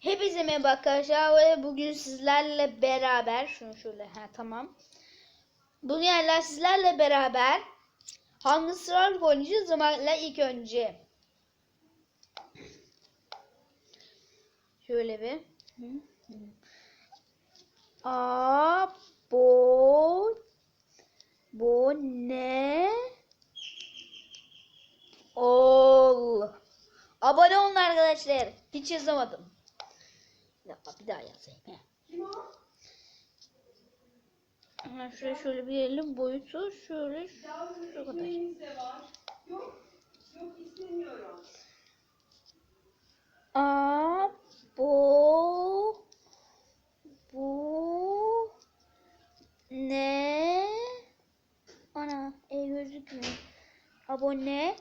Hepinize merhaba arkadaşlar ve bugün sizlerle beraber şunu şöyle ha tamam. Bugün yerler sizlerle beraber hangi sıra oynayacağız zamanla ilk önce. Şöyle bir. A bo bo ne ol. Abone olun arkadaşlar. Hiç yazamadım. Dakika bir daha yazayım. He. Hemen şuraya şöyle bir elim boyutu şöyle şu kadar. Yok. Yok istemiyorum. A bu bu ne ana e gözükmüyor. Abone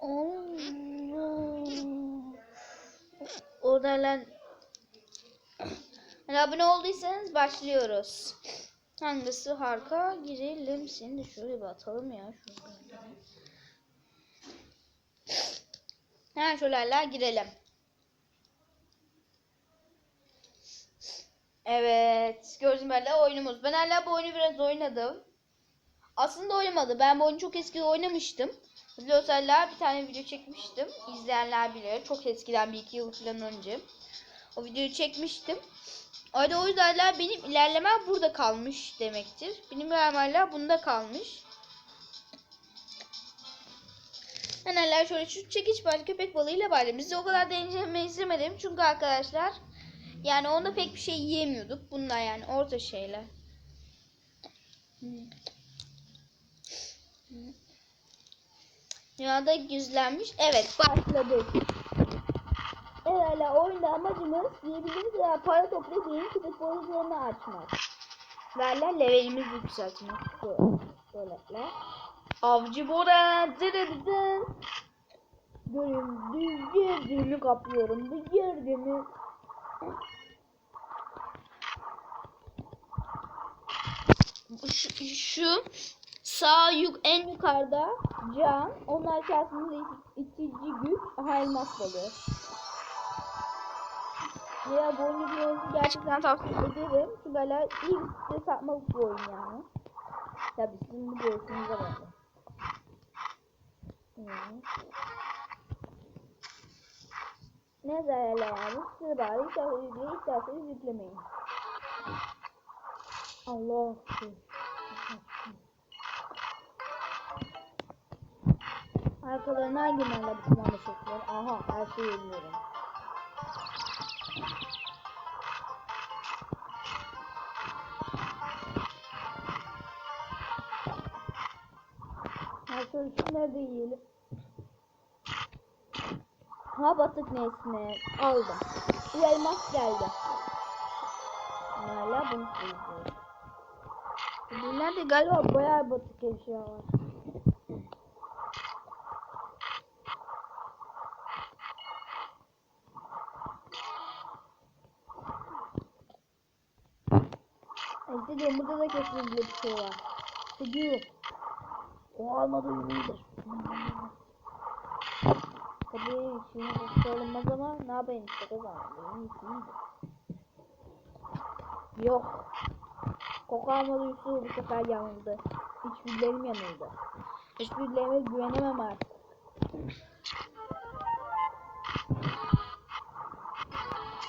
olun. Orada lan yani abone olduysanız başlıyoruz. Hangisi harika girelim. Seni de şöyle bir atalım ya. Şuraya. Hemen şöyle girelim. Evet. Gördüğünüz böyle oyunumuz. Ben hala bu oyunu biraz oynadım. Aslında oynamadı. Ben bu oyunu çok eski oynamıştım. Hala bir tane video çekmiştim. İzleyenler bilir. Çok eskiden bir iki yıl falan önce. O videoyu çekmiştim. Orada o yüzden hala benim ilerlemem burada kalmış demektir. Benim ilerlemem hala bunda kalmış. Ben hala şöyle şu çekiç balığı köpek balığıyla başladım. Bizi o kadar deneyimi izlemedim. Çünkü arkadaşlar yani onda pek bir şey yiyemiyorduk. Bunlar yani orta şeyler. Dünyada gizlenmiş. Evet başladık. Evet hala oyunda amacımız diyebiliriz ya para toplayıp yeni köpek balıklarını açmak. Ve hala levelimizi yükseltmek. Şöyle. Avcı Bora dırırdın. Görün gördüğünü kapıyorum. Bu gördüğünü. Şu, şu sağ yuk en yukarıda can. Onlar içerisinde itici güç. Elmas balığı. Ya bu oyunu bilmenizi gerçekten tavsiye ederim. Çünkü hala iyi bir stres atmalık bir oyun yani. Tabii sizin bu göğsünüze bakın. Ne zararlı yani? Size bari isterseniz yükleyin, isterseniz yüklemeyin. Allah Arkalarına hangi malla bir kumanda çekiyor? Aha her şeyi bilmiyorum. Şunları da yiyelim. Ha batık nesne. Aldım. Bu elmas geldi. Hala bunu koyuyoruz. Bunlar da galiba bayağı batık eşya var. Diyorum burada da kesinlikle bir şey var. İşte diyor. O almadı iyidir. Tabii şimdi sorulmaz ama ne yapayım işte o zaman. Benim için Yok. Koku almadı Yusuf bu sefer yanıldı. Hiçbirlerim yanıldı. Hiçbirlerime güvenemem artık.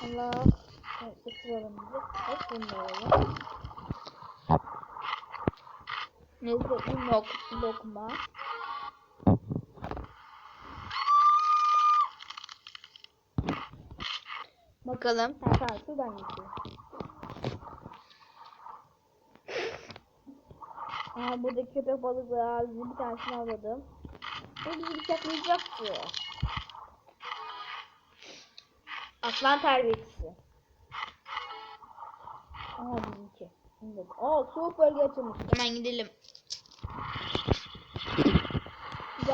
Allah. Evet, sıkılalım bizi. Hop bunları. Lezzetli lok lokma. Bakalım. Tamam şuradan geçiyor. Aa burada köpek balığı var. Bir tanesini aldım. Bu bizi bıçaklayacaktı. Aslan terbiyesi. Aa bizimki. Aa soğuk bölge açılmış. Hemen gidelim.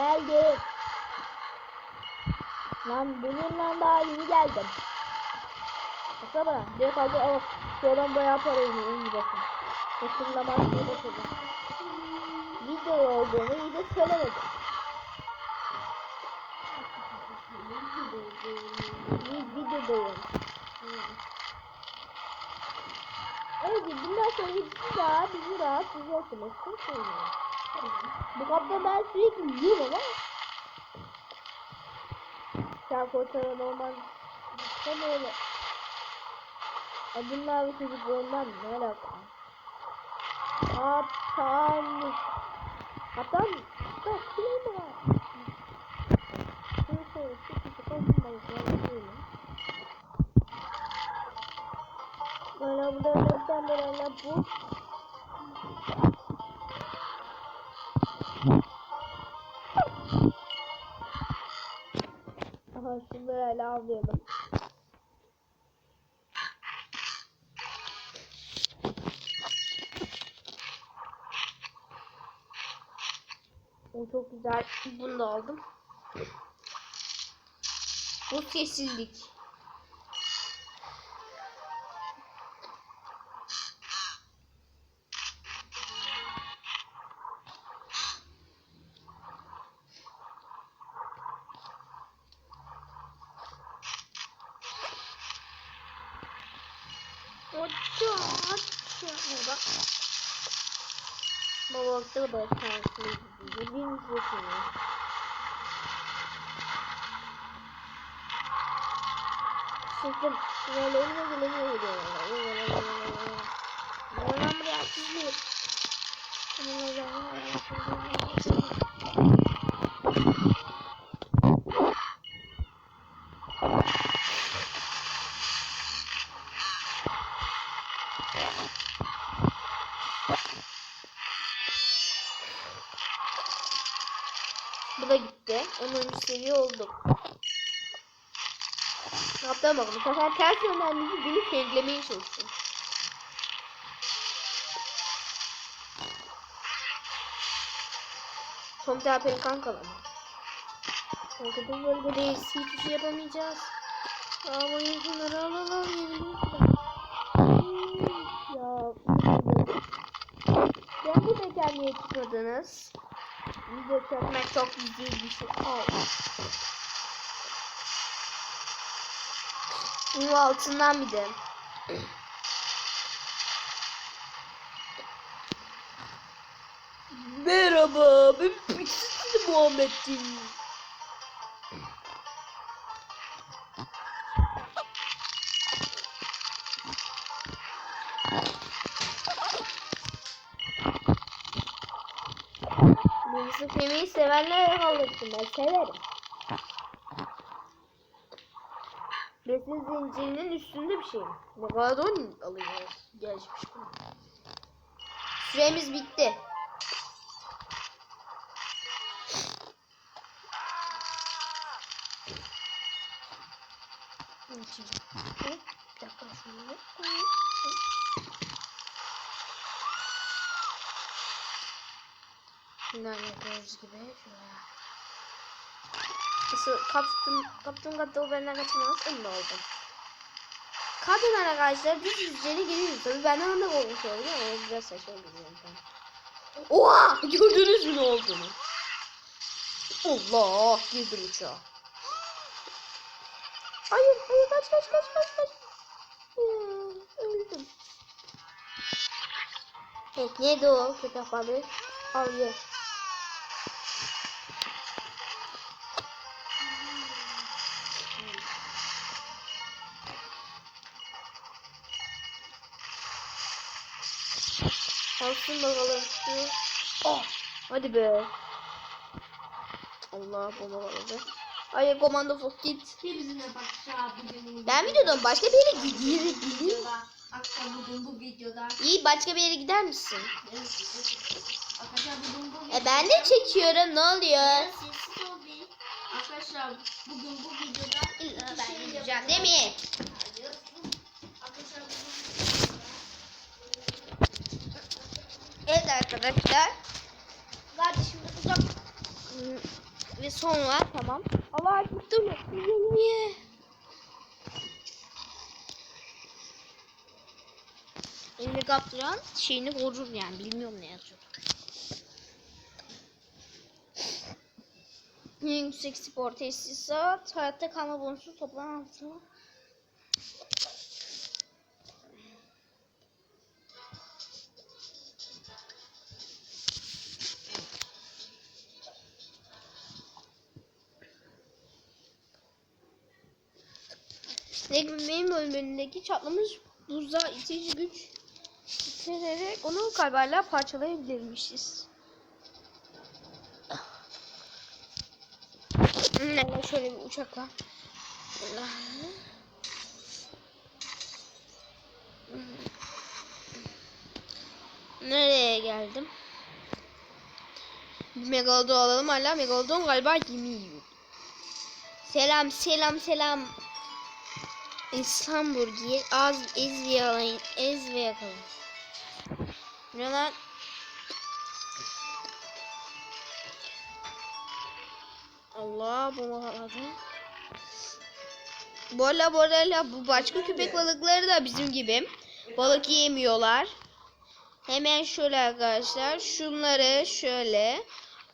Geldik. Lan bununla daha yeni geldim. Baksana direkt aldı o şuradan bayağı para iniyor en güzelsin. Kısımda başlıyor bakacağım. Video olduğunu iyi de söylemedim. Video doğum. Evet bundan sonra hiç daha bizi rahatsız etmesin. Söyleyeyim. Bu kapta ben sürekli yiyorum ama. Sen fotoğrafı normal. Sen öyle. Adımlar ve çocukluğundan ne alaka? Hatan. Hatan. Bak kilim mi var? Şunu söyle. Şu küçük olmayı söyleyeyim. Böyle burada dörtten böyle bu. Şu böyle avlayalım. O çok güzel. Bunu da aldım. Bu kesildik. Sıktım. Önüme gelemiyor gidiyorlar. Buradan buraya çiziyor. Bu Yaptığına bakın. Bu sefer ters yönden bizi beni fenglemeye çalıştı. Bir daha pelikan kalalım. Çünkü bu bölgede hiçbir şey yapamayacağız. Bu insanları alalım. Ya. Ben bu niye çıkmadınız? Video çekmek çok güzel bir şey. Al. Bunun altından bir de. Merhaba, ben Pixel Muhammed'im. Yusuf yemeği sevenler kalırsın ben severim. Besin zincirinin üstünde bir şey mi? Megalodon alıyoruz. Gelişmiş bu. Süremiz bitti. Bir dakika şunu. Bundan yapıyoruz gibi şöyle. Nasıl kaptım, kaptım kaptım o benden kaçamaz. Ünlü oldum. Kadın arkadaşlar düz yüzlerine giriyoruz. Tabii benden önde olmuş oldu ama biraz saçma bir yöntem. Oha! Gördünüz mü ne olduğunu? Allah! Girdim uçağa. Hayır, hayır kaç kaç kaç kaç kaç. Hmm, öldüm. Evet, neydi o köpek balığı? Al ye. Alsın bakalım. Şu. Oh. Hadi be. Allah bomba vardı. Hayır komando fok git. Ben videodan başka bir yere videoda. Akşam bugün bu videoda. İyi başka bir yere gider misin? Arkadaşlar bugün bu E ben de çekiyorum ne oluyor? Arkadaşlar bugün bu videoda bir ben şey gideceğim değil mi? Hayır. Arkadaşlar bugün Evet arkadaşlar. Kardeşimde uzak ve son var tamam. Allah gittim. Niye? Elini kaptıran şeyini korur yani bilmiyorum ne yazıyor. En yüksek spor tesisat, hayatta kalma bonusu toplanan altına. Benim bölümündeki çatlamış buzda itici güç getirerek onu kalberler parçalayabilirmişiz. Ne şöyle bir uçakla. Nereye geldim? Bir Megalodon alalım hala Megalodon galiba yemiyor. Selam selam selam. İstanbul az ez ve yalayın ez ve yakalın. Ne lan? Allah bu mahaladı. Bu arada bu başka köpek balıkları da bizim gibi balık yemiyorlar. Hemen şöyle arkadaşlar şunları şöyle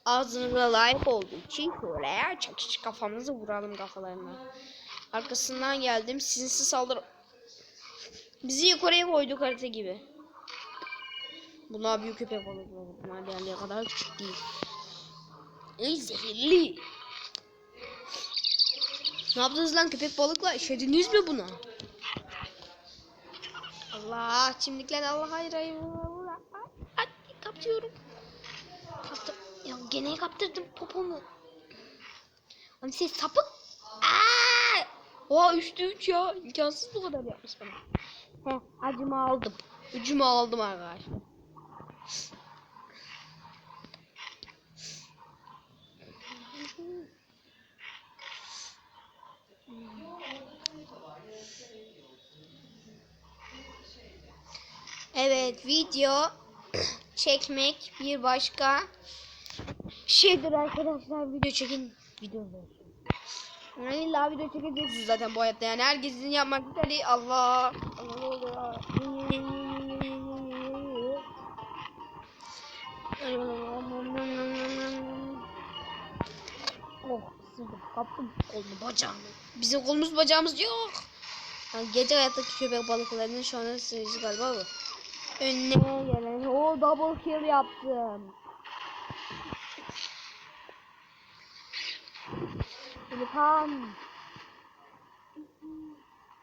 ağzınıza layık olduğu için şöyle çakış kafamızı vuralım kafalarına. Arkasından geldim sinsi saldırı. Bizi yukarıya koyduk harita gibi. Bunlar büyük köpek balıkları. Bunlar diğerleri kadar küçük değil. Ey zehirli. Ne yaptınız lan köpek balıkla? İşlediniz mi buna? Allah çimdikler Allah hayır hayır. Ay, kaptıyorum. Kaptım. Ya gene kaptırdım popomu. Lan siz sapık. Aa! Oha 3'te 3 ya. İmkansız bu kadar yapmış bana. Heh, acımı aldım. Ucumu aldım arkadaşlar. Evet video çekmek bir başka şeydir arkadaşlar video çekin video yani illa video çekeceksiniz zaten bu hayatta yani. Herkesin yapmak istediği Allah. Allah Oh ısırdım kaptım kolunu bacağını? Bizim kolumuz bacağımız yok. Yani gece hayattaki köpek balıklarının şu anda sürücü galiba bu. Önüne gelen o double kill yaptım İlham.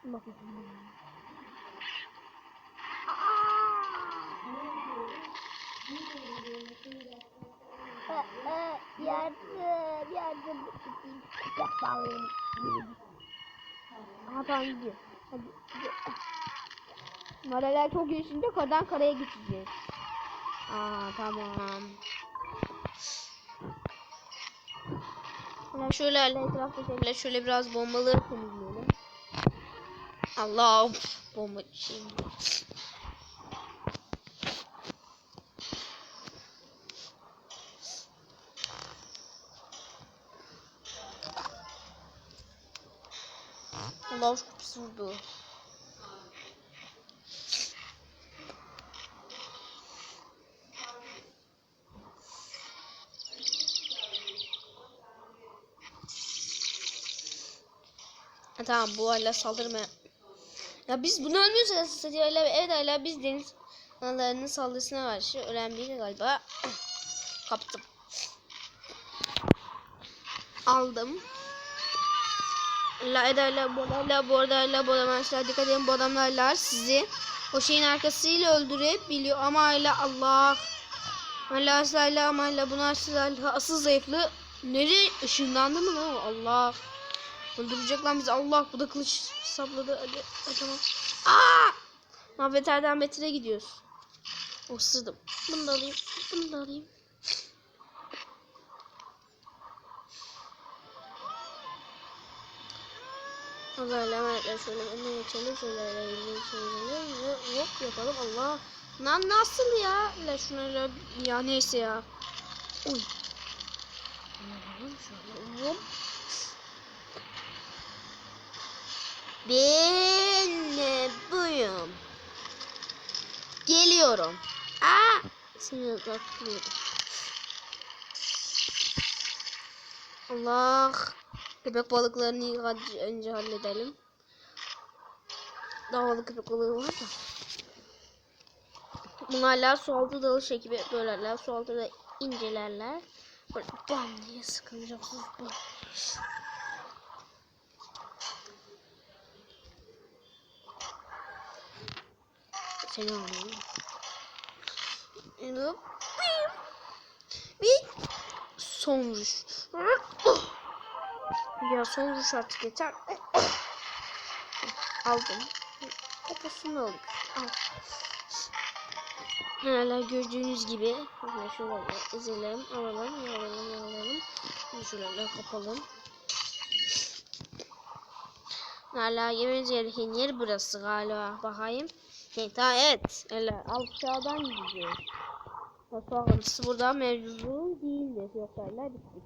Bakın. Yardım, yardım. Balığım. Aha tamam gidiyor. Hadi gidiyor. Moraller çok geçince karadan karaya geçeceğiz. Aa tamam. Hemen şöyle hala etrafta şöyle, biraz bombaları temizleyelim. Allah bomba şimdi. Allah pis vurdu. Ha, tamam bu hala saldırma. Ya biz bunu ölmüyoruz aslında. Hala, evet hala biz deniz analarının saldırısına karşı önemliydi galiba. Kaptım. Aldım. La ederler bu hala bu arada hala bu adamlar dikkat edin bu adamlarlar sizi o şeyin arkasıyla öldürebiliyor ama hala Allah hala asla ama hala bunu asıl zayıflı nereye ışınlandı mı lan? Allah Öldürecek lan bizi. Allah bu da kılıç sapladı. Hadi, hadi tamam. Aa! Mahveterden betere gidiyoruz. O sırdım. Bunu da alayım. Bunu da alayım. Haberle hemen şöyle önüne geçelim. Şöyle şöyle hop yapalım. Allah. Lan nasıl ya? La şuna ya neyse ya. Şöyle hop. Ben buyum. Geliyorum. Aa! Seni uzaklıyorum. Allah. Köpek balıklarını önce- halledelim. Davalı köpek balığı var da. Bunlarla su altı dalış ekibi böyleler. Su altı da incelerler. Böyle bam diye sıkılacaksınız. Seni alayım. Hop. Bir son vuruş. Ya son vuruş artık yeter. Aldım. Kafasını aldım. Al. Hala gördüğünüz gibi Hemen şöyle ezelim, alalım, alalım. Bunu şöyle kapalım. Hala yememiz gereken yer burası galiba. Bakayım. He, tamam evet. Öyle aşağıdan gidiyor. Akıntısı burada mevzu değildir. Yoksa hala bittik.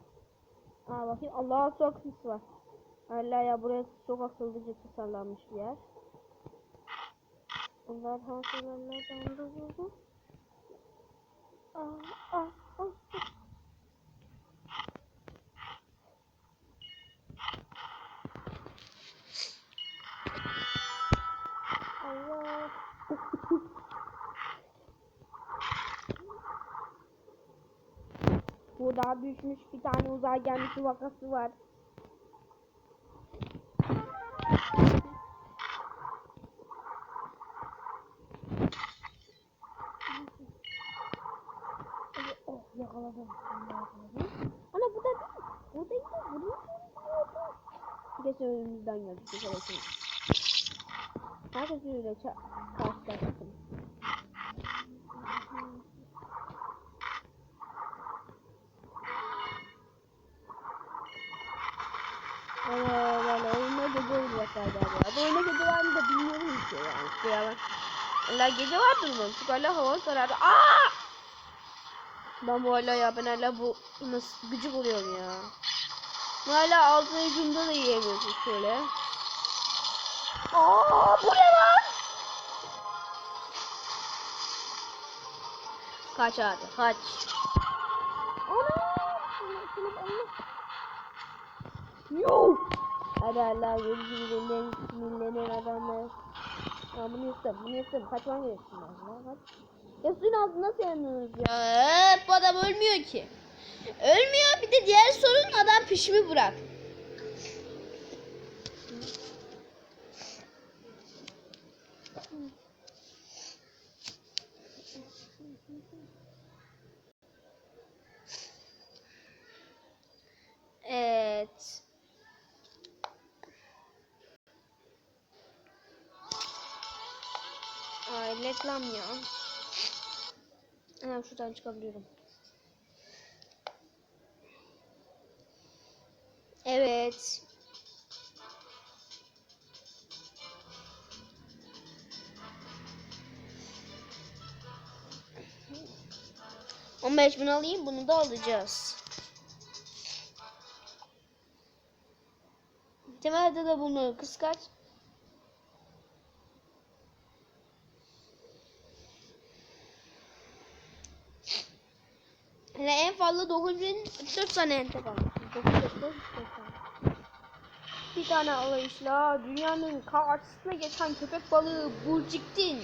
Aa bakayım Allah'a su akıntısı var. Hala ya buraya çok akıllıca tasarlanmış bir yer. Bunlar hasılarlardan da buldu. Aa, aa, aa. Allah. Burada düşmüş bir tane uzay gemisi vakası var. Oh yakaladım. yakaladım. Ana bu da değil. Buradaydı. Buraya Geç önümüzden geldi. Geçelim. Herkes öyle karşılaştım. Evet böyle oyuna gece olacaklar galiba. Bu oyuna gece var mı da bilmiyorum ki yani. İşte ya ben. Hala gece vardır mı? Çünkü hala hava karardı. Aa! Ben bu hala ya ben hala bu nasıl gıcık oluyorum ya. Hala altı ucunda da yiyemiyorsun şöyle. Aa bu ne lan? Kaç abi kaç. Ana! Yo! Hadi Allah gözümden sinirlenen adamlar. Ya bunu yuttum, bunu yuttum. Kaçmam gerekiyor. Ya suyun altında yanıyorsunuz ya? Bu adam ölmüyor ki. Ölmüyor bir de diğer sorun adam pişimi bırak. Reklam ya. Hemen şuradan çıkabiliyorum. Evet. On beş bin alayım bunu da alacağız. Temelde de bunu kıskaç. Fazla 9004 tane ente kalmış. 9400 tane. Bir tane alayışla dünyanın karşısına geçen köpek balığı Burciktin.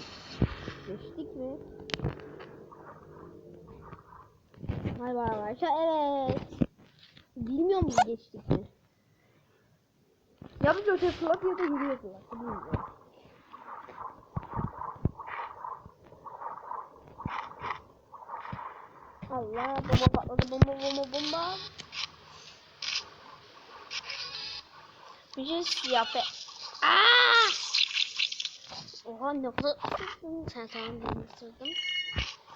Geçtik mi? Vay vay vay. Evet. Bilmiyor musun geçtik mi? Ya bir öte flap ya da yürüyor flap. Bilmiyorum. Allah bomba patladı bomba bomba bomba. Bir şey siyah be. Aa! Oha ne kadar sen tamam ben ısırdım.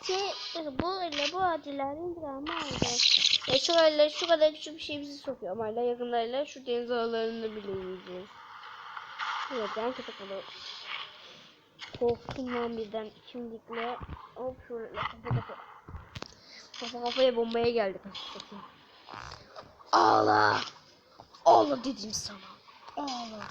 Şey bu ile bu acıların dramı aldı. E şu ile şu kadar küçük bir şey bizi sokuyor ama ile yakınlarıyla şu deniz ağlarını bile yiyeceğiz. Evet ben köpek balığı. Korktum lan birden kimlikle. Hop şöyle kafa kafa. Kafa kafaya bombaya geldik. Ağla. Ağla dedim sana. Ağla.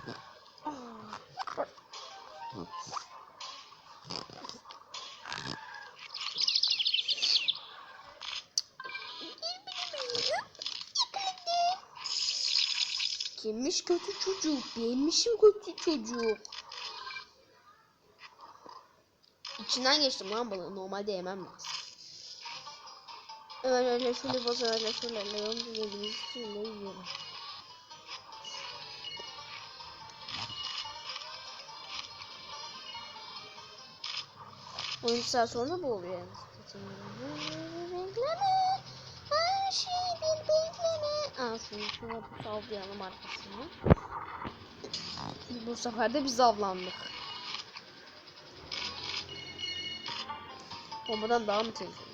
Kimmiş kötü çocuk? Benmişim kötü çocuk. İçinden geçtim lan balığı. Normalde yemem lazım. Öyle öyle şöyle boz öyle şöyle öyle yolcu dediğimiz için de yiyorum. 10 saat sonra bu oluyor yani. Bekleme. Her şey bir bekleme. Aa şunu şuna bir sallayalım arkasını. Bu sefer de biz avlandık. Bombadan daha mı tehlikeli?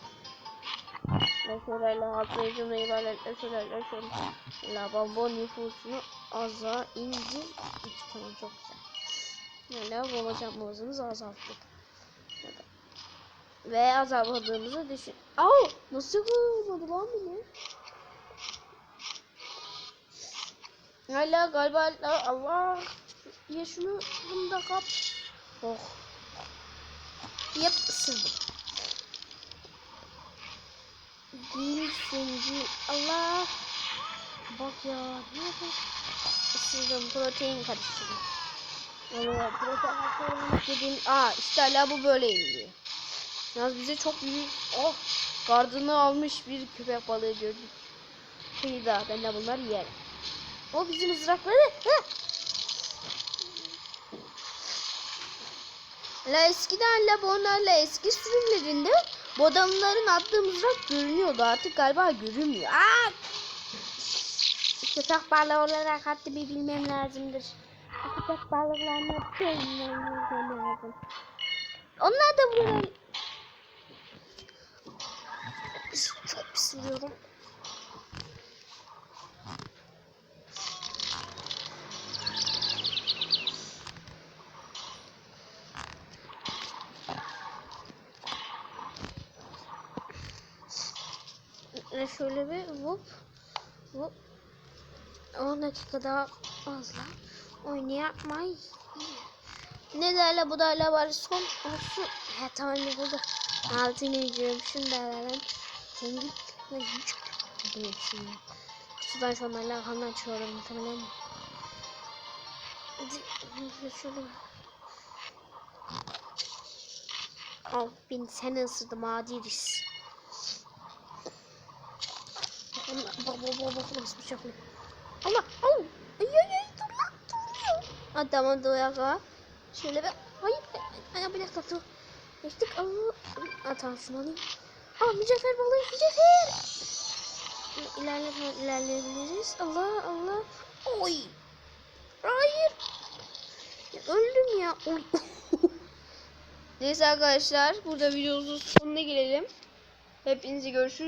Mesela hatırlayıcı meyveler, eserler, şöyle. La bomba nüfusunu aza indir. Tamam çok güzel. Yani bomba çarpmamızı azalttık. Ve azalmadığımızı düşün. Au! Nasıl vurmadı lan beni? Hala galiba Allah ya şunu da kap. Oh. Yep ısırdım. Değil senci. Allah. Bak ya. Ne? Isırdım. Protein karıştırdım. Evet. Protein karıştırdım. Dediğim. Aa işte hala bu böyle iniliyor. Yalnız bize çok büyük. Oh. Gardını almış bir köpek balığı gördük. Kıyıda. Ben de bunları yerim. O bizim mızrakları. Hı. La eskiden la bonlarla eski sürümlerinde bu adamların attığı mızrak görünüyordu. Artık galiba görünmüyor. Aa! Köpek balığı olarak haddimi bilmem lazımdır. Köpek balıklarını bilmem lazım. Onlar da buralar... Çok pis vuruyorum. Ve şöyle bir hop hop 10 dakika daha fazla oynayamay. Ne derler bu derler var son olsun. He tamam ne buldu. Altını yiyeceğim şunu derler. Sen git. Ben hiç gitmedim hepsini. Sudan şu anlarla arkamdan çıkıyorum muhtemelen. Şöyle. Al beni seni ısırdım adiris. Allah bak bak bak bak nasıl bıçaklıyor. Allah au. Ay ay ay dur lan dur. Dur ya. Şöyle bir hayır. Ay bir dakika dur. Geçtik Allah. Ha tamam şunu alayım. Aa mücevher balığı mücevher. İlerle ilerleyebiliriz. Allah Allah. Oy. Hayır. Ya, öldüm ya. Oy. Neyse arkadaşlar burada videomuzun sonuna gelelim. Hepinizi görüşürüz.